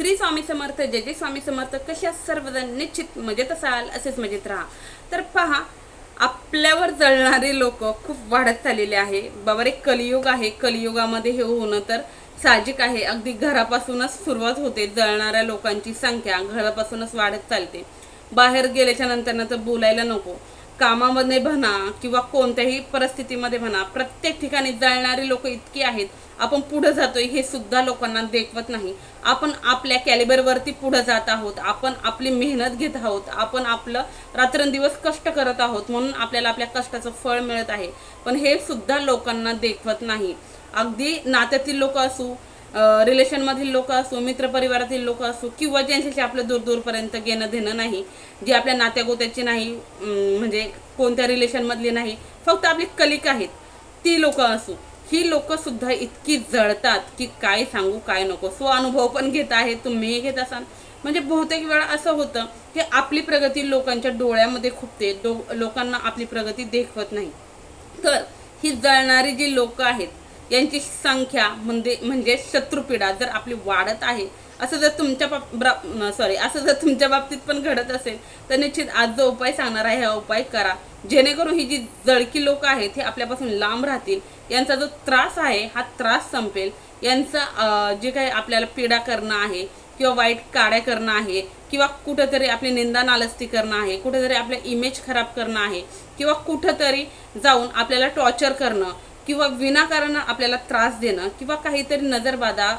श्री स्वामी समर्थ जय जय स्वामी समर्थ कशा सर्वजण निश्चित मजेत असाल असेच मजेत राहा. तर पहा आपल्यावर जळणारे लोक खूप वाढत चाललेले आहे. बाबा रे कलियुग आहे. कलियुगामध्ये हे होणं तर साहजिक आहे. अगदी घरापासूनच सुरुवात होते. जळणाऱ्या लोकांची संख्या घरापासूनच वाढत चालते. बाहेर गेल्याच्यानंतर तर बोलायला नको. कामामध्ये म्हणा किंवा कोणत्याही परिस्थितीमध्ये म्हणा प्रत्येक ठिकाणी जळणारी लोक इतकी आहेत आपण पुढं जातोय हे सुद्धा लोकांना देखवत नाही. आपण आपल्या कॅलिबरवरती पुढं जात आहोत आपण आपली मेहनत घेत आहोत आपण आपलं रात्रंदिवस कष्ट करत आहोत म्हणून आपल्याला आपल्या कष्टाचं फळ मिळत आहे. पण हे सुद्धा लोकांना देखवत नाही. अगदी नात्यातील लोक असू रिलेशनमधील लोक असो मित्रपरिवारातील लोक असो किंवा ज्यांच्याशी आपलं दूर दूरपर्यंत घेणं देणं नाही जे आपल्या नात्यागोत्याची नाही म्हणजे कोणत्या रिलेशनमधली नाही फक्त आपली कलिक आहेत ती लोक असो. ही लोकंसुद्धा इतकी जळतात की काय सांगू काय नको. सो अनुभव पण घेत आहे तुम्हीही घेत असाल. म्हणजे बहुतेक वेळा असं होतं की आपली प्रगती लोकांच्या डोळ्यामध्ये खुपते डो लोकांना आपली प्रगती देखवत नाही. तर ही जळणारी जी लोकं आहेत यांची संख्या म्हणजे म्हणजे शत्रुपीडा जर आपली वाढत आहे असं जर तुमच्या सॉरी असं जर तुमच्या बाबतीत पण घडत असेल तर निश्चित आज जो उपाय सांगणार आहे हा उपाय करा. जेणेकरून ही जी जळकी लोक आहेत हे आपल्यापासून लांब राहतील. यांचा जो त्रास आहे हा त्रास संपेल. यांचा जे काही आपल्याला पीडा करणं आहे किंवा वाईट काड्या करणं आहे किंवा कुठंतरी आपली निंदा नालस्ती करणं आहे कुठंतरी आपलं इमेज खराब करणं आहे किंवा कुठंतरी जाऊन आपल्याला टॉर्चर करणं किंवा विनाकारण आपल्याला त्रास देणं किंवा काहीतरी नजरबाधा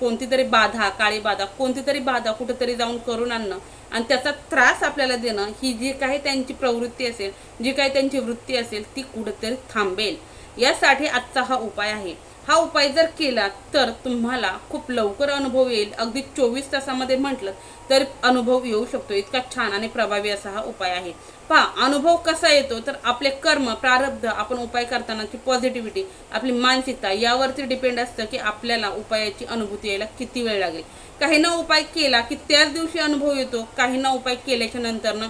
कोणती तरी बाधा काळी बाधा कोणती तरी बाधा कुठेतरी जाऊन करून आणणं आणि त्याचा त्रास आपल्याला देणं ही जी काही त्यांची प्रवृत्ती असेल जी काही त्यांची वृत्ती असेल ती कुठेतरी थांबेल. यासाठी आजचा हा उपाय आहे. हा उपाय जर केला तर तुम्हाला खूप लवकर अनुभव येईल. अगदी चोवीस तासामध्ये म्हटलं तर अनुभव येऊ शकतो. इतका छान आणि प्रभावी असा हा उपाय आहे. पहा अनुभव कसा येतो तर आपले कर्म प्रारब्ध आपण उपाय करतानाची पॉझिटिव्हिटी आपली मानसिकता यावरती डिपेंड असतं की आपल्याला उपायाची अनुभूती यायला किती वेळ लागेल. काहींना उपाय केला की त्याच दिवशी अनुभव येतो. काहींना उपाय केल्याच्या नंतरनं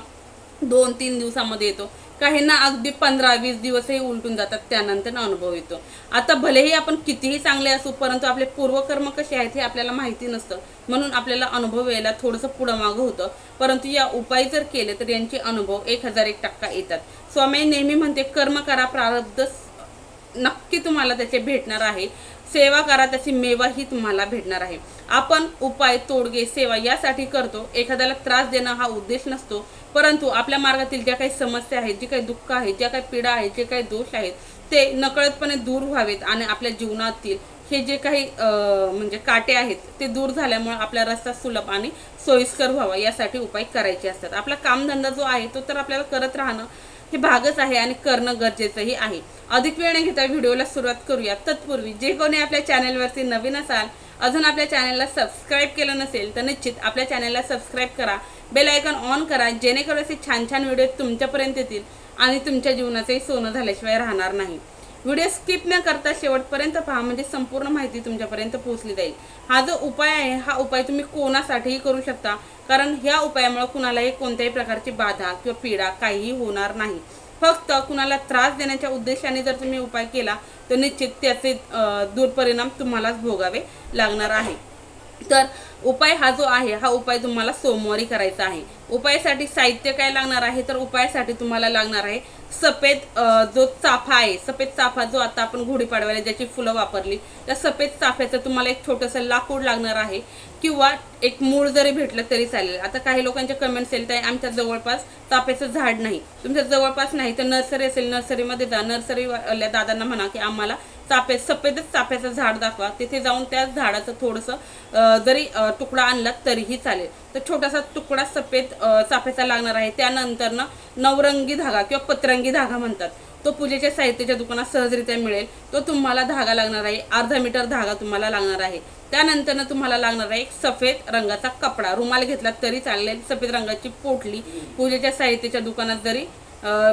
दोन तीन दिवसामध्ये येतो. काहींना अगदी पंधरा वीस दिवसही उलटून जातात त्यानंतर अनुभव येतो. आता भलेही आपण कितीही चांगले असू परंतु आपले पूर्वकर्म कसे आहेत हे आपल्याला माहिती नसतं. म्हणून आपल्याला अनुभव यायला थोडंसं पुढं मागं होतं. परंतु या उपाय जर केले तर यांचे अनुभव एक हजार एक टक्का येतात. स्वामी नेहमी म्हणते कर्म करा प्रारब्ध नक्की तुम्हाला त्याचे भेटणार आहे. सेवा करा त्याची मेवा ही तुम्हाला भेटणार आहे. आपण उपाय तोडगे सेवा यासाठी करतो. एखाद्याला त्रास देणं हा उद्देश नसतो. परंतु आपल्या मार्गातील ज्या काही समस्या आहेत जी काही दुःख आहे ज्या काही पीडा आहेत जे काही दोष आहेत ते नकळतपणे दूर व्हावेत आणि आपल्या जीवनातील हे जे काही म्हणजे काटे आहेत ते दूर झाल्यामुळे आपला रस्ता सुलभ आणि सोयीस्कर व्हावा यासाठी उपाय करायचे असतात. आपला कामधंदा जो आहे तो तर आपल्याला करत राहणं हे भागच आहे आणि करणं गरजेचंही आहे. अधिक वेळ न घेता व्हिडिओला सुरुवात करूया. तत्पूर्वी जे कोणी आपल्या चॅनेलवरती नवीन असाल अजून आपल्या चॅनलला सबस्क्राईब केलं नसेल तर निश्चित आपल्या चॅनलला सबस्क्राईब करा. बेल आयकॉन ऑन करा जेणेकरून असे छान छान व्हिडिओ तुमच्यापर्यंत येतील आणि तुमच्या जीवनाचंही सोनं झाल्याशिवाय राहणार नाही. व्हिडिओ स्किप न करता शेवटपर्यंत पहा म्हणजे संपूर्ण माहिती तुमच्यापर्यंत पोहोचली जाईल. हा जो उपाय आहे हा उपाय तुम्ही कोणासाठीही करू शकता कारण ह्या उपायामुळे कुणालाही कोणत्याही प्रकारची बाधा किंवा पीडा काहीही होणार नाही. फक्त कुणाला त्रास देण्याच्या उद्देशाने जर तुम्ही उपाय केला तर निश्चित त्याचे दुर्परिणाम तुम्हालाच भोगावे लागणार आहे. तर उपाय हा जो आहे हा उपाय तुम्हाला सोमवारी करायचा आहे. उपायासाठी साहित्य काय लागणार आहे तर उपायासाठी तुम्हाला लागणार आहे सफेद जो चाफा आहे सफेद चाफा जो आता आपण गुढीपाडव्याला ज्याची फुलं वापरली त्या सफेद चाफ्याचं तुम्हाला एक छोटंसं लाकूड लागणार आहे किंवा एक मूळ जरी भेटलं तरी चालेल. आता काही लोकांच्या कमेंट्स येईल तर आमच्या जवळपास चाफ्याचं झाड नाही. तुमच्या जवळपास नाही तर नर्सरी असेल नर्सरीमध्ये जा. नर्सरीवाल्या दादांना म्हणा की आम्हाला चाफे सफेदच चाफ्याचं झाड दाखवा. तिथे जाऊन त्या झाडाचं थोडंसं जरी तुकडा आणला तरीही चालेल. तर छोटासा तुकडा सफेद चाफ्याचा लागणार आहे. त्यानंतरनं नवरंगी धागा किंवा पत्रंगी धागा म्हणतात. तो पूजेच्या साहित्याच्या दुकानात सहजरित्या मिळेल. तो तुम्हाला धागा लागणार आहे. अर्धा मीटर धागा तुम्हाला लागणार आहे. त्यानंतरनं तुम्हाला लागणार आहे एक सफेद रंगाचा कपडा. रुमाल घेतला तरी चालेल. सफेद रंगाची पोटली पूजेच्या साहित्याच्या दुकानात जरी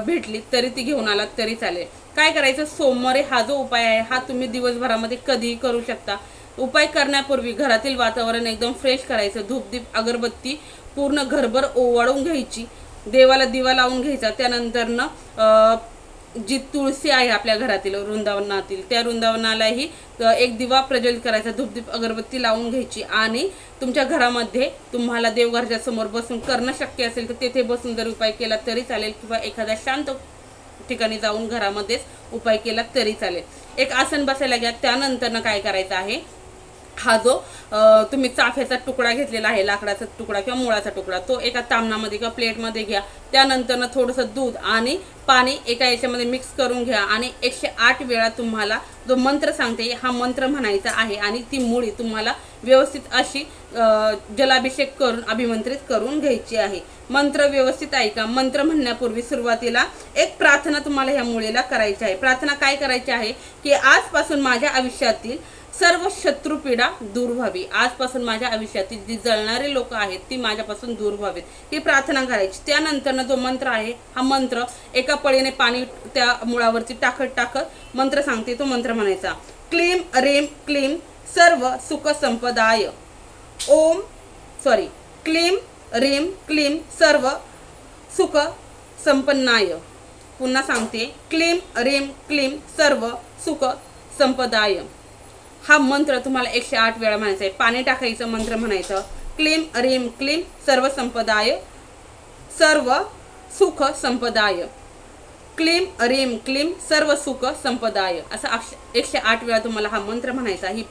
भेटली तरी ती घेऊन आलात तरी चालेल. काय करायचं? सोमवारी हा जो उपाय आहे हा तुम्ही दिवसभरामध्ये कधीही करू शकता. उपाय करण्यापूर्वी घरातील वातावरण एकदम फ्रेश करायचं. धूपदीप अगरबत्ती पूर्ण घरभर ओवाळून घ्यायची. देवाला दिवा लावून घ्यायचा. त्यानंतरनं जी तुळशी आहे आपल्या घरातील वृंदावनातील त्या वृंदावनालाही एक दिवा प्रज्वलित करायचा. धूपदीप अगरबत्ती लावून घ्यायची. आणि तुमच्या घरामध्ये तुम्हाला देवघरच्या समोर बसून करणं शक्य असेल तर तेथे बसून जर उपाय केला तरी चालेल किंवा एखादा शांत ठिकाणी जाऊन घरामध्येच उपाय केला तरी चालेल. एक आसन बसायला घ्या त्यानंतरनं काय करायचं आहे? हा जो तुम्ही चाफ्याचा तुकडा घेतलेला आहे लाकडाचा तुकडा किंवा मुळाचा तुकडा तो एका तामणामध्ये किंवा प्लेटमध्ये घ्या. त्यानंतरनं थोडंसं दूध आणि पाणी एका याच्यामध्ये मिक्स करून घ्या आणि एकशे आठ वेळा तुम्हाला जो मंत्र सांगते हा मंत्र म्हणायचा आहे आणि ती मुळी तुम्हाला व्यवस्थित अशी जलाभिषेक करून अभिमंत्रित करून घ्यायची आहे. मंत्र व्यवस्थित ऐका. मंत्र म्हणण्यापूर्वी सुरुवातीला एक प्रार्थना तुम्हाला ह्या मुलीला करायची आहे. प्रार्थना काय करायची आहे की आजपासून माझ्या आयुष्यातील सर्व शत्रुपीडा दूर व्हावी. आजपासून माझ्या आयुष्यातील जी जळणारे लोक आहेत ती माझ्यापासून दूर व्हावीत. ही प्रार्थना करायची. त्यानंतरनं जो मंत्र आहे हा मंत्र एका पळीने पाणी त्या मुळावरती टाकत टाकत मंत्र सांगते तो मंत्र म्हणायचा क्लीम रेम क्लीम सर्व सुखसंपदाय. ओम सॉरी क्लीम रीम क्लीम सर्व सुख संपन्नाय पुन्हा सांगते क्लीम रीम क्लीम सर्व सुख संपदाय हा मंत्र तुम्हाला एकशे आठ वेळा म्हणायचा आहे. पाणी टाकायचं मंत्र म्हणायचं. क्लीम रीम क्लीम सर्व संपदाय सर्व सुख संपदाय क्लीम रेम क्लीम सर्व सुख संपदाय. असं एकशे आठ वेळा तुम्हाला हा मंत्र म्हणायचा ही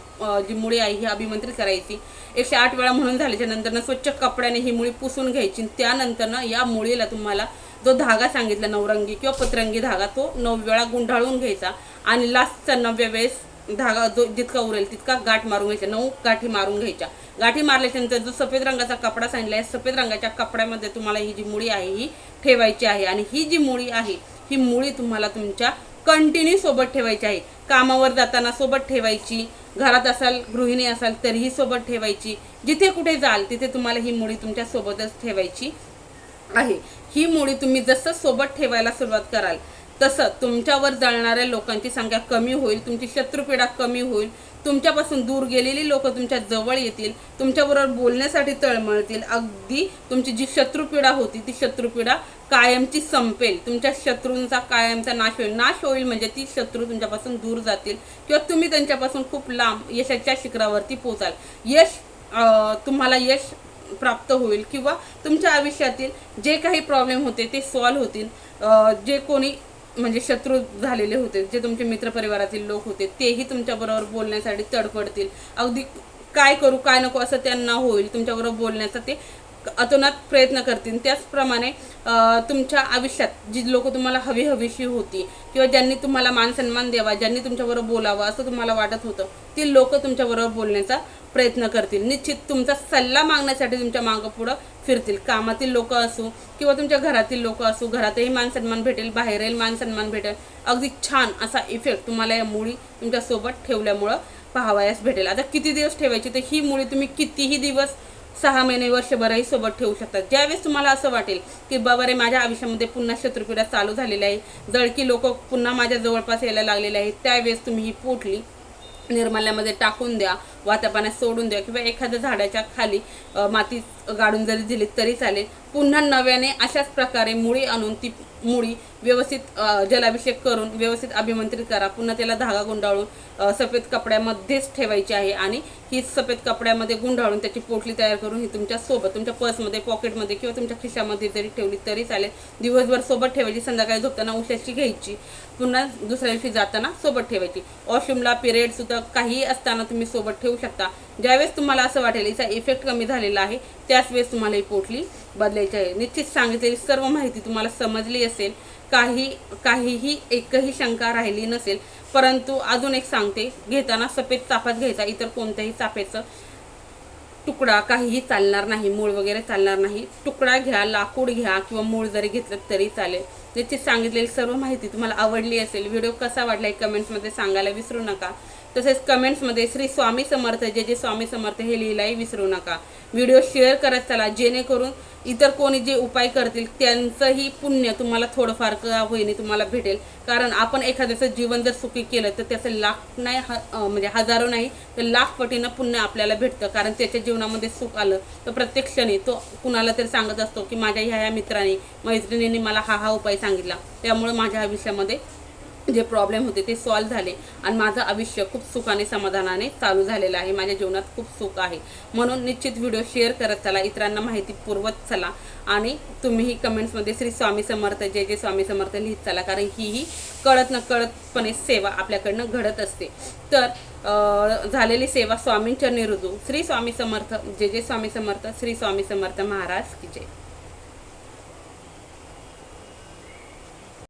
जी मुळी आहे ही अभिमंत्रित करायची. एकशे आठ वेळा म्हणून झाल्याच्या नंतरनं स्वच्छ कपड्याने ही मुळी पुसून घ्यायची. त्यानंतरनं या मुळीला तुम्हाला जो धागा सांगितला नवरंगी किंवा पतरंगी धागा तो नऊ वेळा गुंडाळून घ्यायचा. आणि लास्टचा नवव्या वेळेस धागा जो जितका उरेल तितका गाठ मारून घ्यायचा. नऊ गाठी मारून घ्यायच्या. गाठी मारल्याच्या नंतर जो सफेद रंगाचा कपडा सांगितला आहे सफेद रंगाच्या कपड्यामध्ये तुम्हाला ही जी मुळी आहे ही ठेवायची आहे. आणि ही जी मुळी आहे ही मुळी तुम्हाला तुमच्या कंटिन्यू सोबत ठेवायची आहे. कामावर जाताना सोबत ठेवायची घरात असाल गृहिणी असाल तरीही सोबत ठेवायची. जिथे कुठे जाल तिथे तुम्हाला ही मुळी तुमच्या सोबतच ठेवायची आहे. ही मुळी तुम्ही जसं सोबत ठेवायला सुरुवात कराल तसं तुमच्यावर जळणाऱ्या लोकांची संख्या कमी होईल तुमची शत्रुपीडा कमी होईल तुमच्यापासून दूर गेलेली लोक तुमच्या जवळ येतील तुमच्याबरोबर बोलण्यासाठी तळमळतील अगदी तुमची जी शत्रुपीडा होती ती शत्रुपीडा कायमची संपेल. तुमच्या शत्रूंचा कायमचा नाश होईल. नाश होईल म्हणजे ती शत्रू तुमच्यापासून दूर जातील किंवा तुम्ही त्यांच्यापासून खूप लांब यशाच्या शिखरावरती पोचाल. यश तुम्हाला यश प्राप्त होईल किंवा तुमच्या आयुष्यातील जे काही प्रॉब्लेम होते ते सॉल्व्ह होतील. जे कोणी म्हणजे शत्रू झालेले होते जे तुमचे मित्रपरिवारातील लोक होते तेही तुमच्याबरोबर बोलण्यासाठी तडफडतील. अगदी काय करू काय नको असं त्यांना होईल तुमच्याबरोबर बोलण्याचा ते अतोनात प्रयत्न करतील. त्याचप्रमाणे तुमच्या आयुष्यात जी लोक तुम्हाला हवी हवीशी होती किंवा ज्यांनी तुम्हाला मान सन्मान द्यावा ज्यांनी तुमच्याबरोबर बोलावं असं तुम्हाला वाटत होतं ती लोक तुमच्याबरोबर बोलण्याचा प्रयत्न करतील. निश्चित तुमचा सल्ला मागण्यासाठी तुमच्या मागं पुढं फिरतील कामातील लोक असो किंवा तुमच्या घरातील लोक असो घरातही मान सन्मान भेटेल बाहेरही मान सन्मान भेटेल. अगदी छान असा इफेक्ट तुम्हाला या मुळी तुमच्यासोबत ठेवल्यामुळं पाहावयास भेटेल. आता किती दिवस ठेवायची? तर ही मुळी तुम्ही कितीही दिवस सहा महिने वर्षभरही सोबत ठेवू शकता ज्यावेळेस तुम्हाला असं वाटेल की बाबा रे माझ्या आयुष्यामध्ये पुन्हा शत्रुपीडा चालू झालेली आहे जळकी लोक पुन्हा माझ्या जवळपास यायला लागलेले आहेत त्यावेळेस तुम्ही ही पोटली निर्माल्यामध्ये टाकून द्या वात्या पाण्यात सोडून द्या किंवा एखाद्या झाडाच्या खाली माती गाडून जरी दिली तरी चालेल. पुन्हा नव्याने अशाच प्रकारे मुळी आणून ती मुळी व्यवस्थित जलाभिषेक करून व्यवस्थित अभिमंत्रित करा. पुन्हा त्याला धागा गुंडाळून सफेद कपड्यामध्येच ठेवायची आहे आणि ही सफेद कपड्यामध्ये गुंडाळून त्याची पोटली तयार करून ही तुमच्यासोबत तुमच्या पर्समध्ये पॉकेटमध्ये किंवा तुमच्या खिशामध्ये जरी ठेवली तरी चालेल. दिवसभर सोबत ठेवायची संध्याकाळी झोपताना उशाची घ्यायची. पुन्हा दुसऱ्या दिवशी जाताना सोबत ठेवायची. वॉशरूमला पिरियडसुद्धा काहीही काही असताना तुम्ही सोबत ठेवू शकता. ज्यावेळेस तुम्हाला असं वाटेल याचा इफेक्ट कमी झालेला आहे त्याच वेळेस तुम्हाला ही पोटली बदलायची आहे. निश्चित सांगितलेली सर्व माहिती तुम्हाला समजली असेल काही काहीही एकही शंका राहिली नसेल परंतु अजून एक सांगते घेताना सफेद चाफाच घ्यायचा इतर कोणत्याही चाफेचं तुकडा काहीही चालणार नाही मूळ वगैरे चालणार नाही. तुकडा घ्या लाकूड घ्या किंवा मूळ जरी घेतलं तरी चालेल. त्याची सांगितलेली सर्व माहिती तुम्हाला आवडली असेल व्हिडिओ कसा वाटला कमेंट्समध्ये सांगायला विसरू नका. तसेच कमेंट्समध्ये श्री स्वामी समर्थ जे जे स्वामी समर्थ हे लिहिलाही विसरू नका. व्हिडिओ शेअर करत चला जेणेकरून इतर कोणी जे उपाय करतील त्यांचंही पुण्य तुम्हाला थोडंफार का होईने तुम्हाला भेटेल. कारण आपण एखाद्याचं जीवन जर सुखी केलं तर त्याचं लाख नाही ह म्हणजे हजारो नाही तर लाख पटीनं पुण्य आपल्याला भेटतं. कारण त्याच्या जीवनामध्ये सुख आलं तर प्रत्येक क्षणी तो कुणाला तरी सांगत असतो की माझ्या ह्या ह्या मित्राने मैत्रिणींनी मला हा हा उपाय सांगितला. त्यामुळे माझ्या आयुष्यामध्ये जे प्रॉब्लेम होते ते सॉल्व झाले. आणि माझं आयुष्य खूप सुखाने समाधानाने चालू झालेलं आहे. माझ्या जीवनात खूप सुख आहे. म्हणून निश्चित व्हिडिओ शेअर करत चला. इतरांना माहिती पुरवत चला. आणि तुम्हीही कमेंट्समध्ये श्री स्वामी समर्थ जय जय स्वामी समर्थ लिहित चला. कारण हीही कळत न कळतपणे सेवा आपल्याकडनं घडत असते. तर झालेली सेवा स्वामींच्या निरुजू. श्री स्वामी समर्थ जय जय स्वामी समर्थ श्री स्वामी समर्थ महाराज की जय.